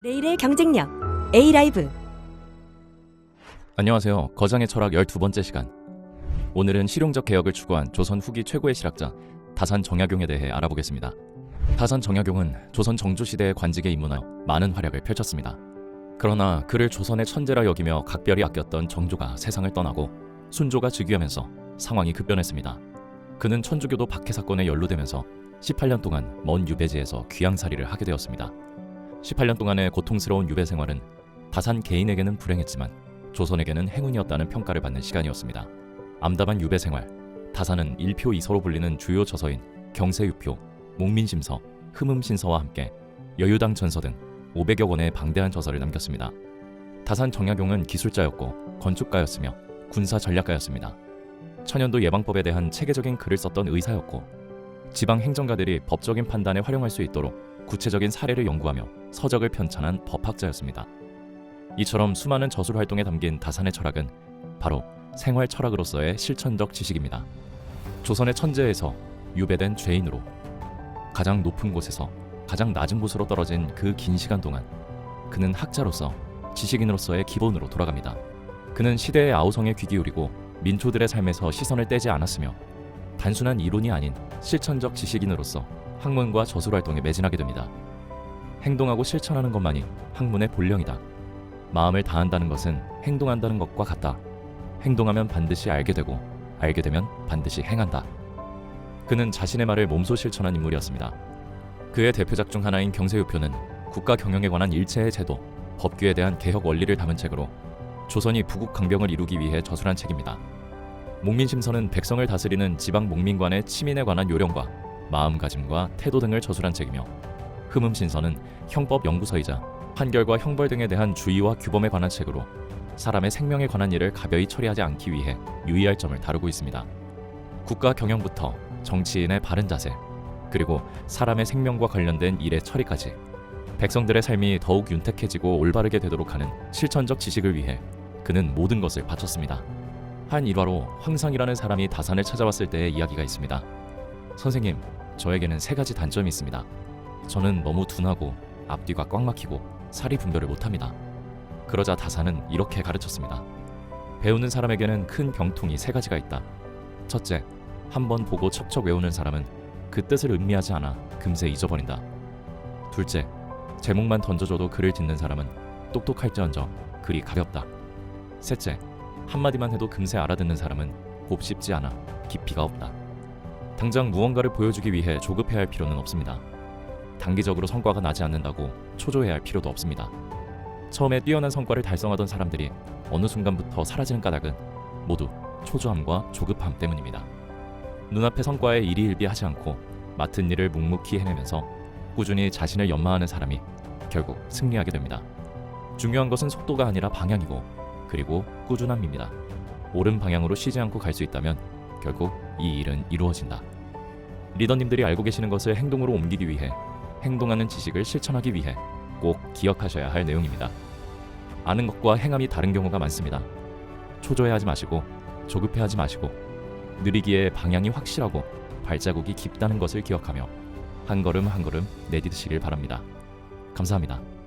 내일의 경쟁력 A라이브 안녕하세요. 거장의 철학 12번째 시간. 오늘은 실용적 개혁을 추구한 조선 후기 최고의 실학자 다산 정약용에 대해 알아보겠습니다. 다산 정약용은 조선 정조 시대의 관직에 입문하여 많은 활약을 펼쳤습니다. 그러나 그를 조선의 천재라 여기며 각별히 아꼈던 정조가 세상을 떠나고 순조가 즉위하면서 상황이 급변했습니다. 그는 천주교도 박해 사건에 연루되면서 18년 동안 먼 유배지에서 귀양살이를 하게 되었습니다. 18년 동안의 고통스러운 유배 생활은 다산 개인에게는 불행했지만 조선에게는 행운이었다는 평가를 받는 시간이었습니다. 암담한 유배 생활, 다산은 일표 이서로 불리는 주요 저서인 경세유표, 목민심서, 흠음신서와 함께 여유당 전서 등 500여 권의 방대한 저서를 남겼습니다. 다산 정약용은 기술자였고 건축가였으며 군사 전략가였습니다. 천연도 예방법에 대한 체계적인 글을 썼던 의사였고 지방 행정가들이 법적인 판단에 활용할 수 있도록 구체적인 사례를 연구하며 서적을 편찬한 법학자였습니다. 이처럼 수많은 저술 활동에 담긴 다산의 철학은 바로 생활 철학으로서의 실천적 지식입니다. 조선의 천재에서 유배된 죄인으로 가장 높은 곳에서 가장 낮은 곳으로 떨어진 그 긴 시간 동안 그는 학자로서 지식인으로서의 기본으로 돌아갑니다. 그는 시대의 아우성에 귀 기울이고 민초들의 삶에서 시선을 떼지 않았으며 단순한 이론이 아닌 실천적 지식인으로서 학문과 저술 활동에 매진하게 됩니다. 행동하고 실천하는 것만이 학문의 본령이다. 마음을 다한다는 것은 행동한다는 것과 같다. 행동하면 반드시 알게 되고 알게 되면 반드시 행한다. 그는 자신의 말을 몸소 실천한 인물이었습니다. 그의 대표작 중 하나인 경세유표는 국가 경영에 관한 일체의 제도, 법규에 대한 개혁 원리를 담은 책으로 조선이 부국 강병을 이루기 위해 저술한 책입니다. 목민심서는 백성을 다스리는 지방 목민관의 치민에 관한 요령과 마음가짐과 태도 등을 저술한 책이며 흠음 신서는 형법 연구서이자 판결과 형벌 등에 대한 주의와 규범에 관한 책으로 사람의 생명에 관한 일을 가벼이 처리하지 않기 위해 유의할 점을 다루고 있습니다. 국가 경영부터 정치인의 바른 자세, 그리고 사람의 생명과 관련된 일의 처리까지 백성들의 삶이 더욱 윤택해지고 올바르게 되도록 하는 실천적 지식을 위해 그는 모든 것을 바쳤습니다. 한 일화로 황상이라는 사람이 다산을 찾아왔을 때의 이야기가 있습니다. 선생님, 저에게는 세 가지 단점이 있습니다. 저는 너무 둔하고 앞뒤가 꽉 막히고 살이 분별을 못합니다. 그러자 다산은 이렇게 가르쳤습니다. 배우는 사람에게는 큰 병통이 세 가지가 있다. 첫째, 한 번 보고 척척 외우는 사람은 그 뜻을 음미하지 않아 금세 잊어버린다. 둘째, 제목만 던져줘도 글을 듣는 사람은 똑똑할지언정 글이 가볍다. 셋째, 한마디만 해도 금세 알아듣는 사람은 곱씹지 않아 깊이가 없다. 당장 무언가를 보여주기 위해 조급해야 할 필요는 없습니다. 단기적으로 성과가 나지 않는다고 초조해야 할 필요도 없습니다. 처음에 뛰어난 성과를 달성하던 사람들이 어느 순간부터 사라지는 까닭은 모두 초조함과 조급함 때문입니다. 눈앞의 성과에 일희일비하지 않고 맡은 일을 묵묵히 해내면서 꾸준히 자신을 연마하는 사람이 결국 승리하게 됩니다. 중요한 것은 속도가 아니라 방향이고 그리고 꾸준함입니다. 옳은 방향으로 쉬지 않고 갈 수 있다면 결국 이 일은 이루어진다. 리더님들이 알고 계시는 것을 행동으로 옮기기 위해 행동하는 지식을 실천하기 위해 꼭 기억하셔야 할 내용입니다. 아는 것과 행함이 다른 경우가 많습니다. 초조해하지 마시고 조급해하지 마시고 느리기에 방향이 확실하고 발자국이 깊다는 것을 기억하며 한 걸음 한 걸음 내딛으시길 바랍니다. 감사합니다.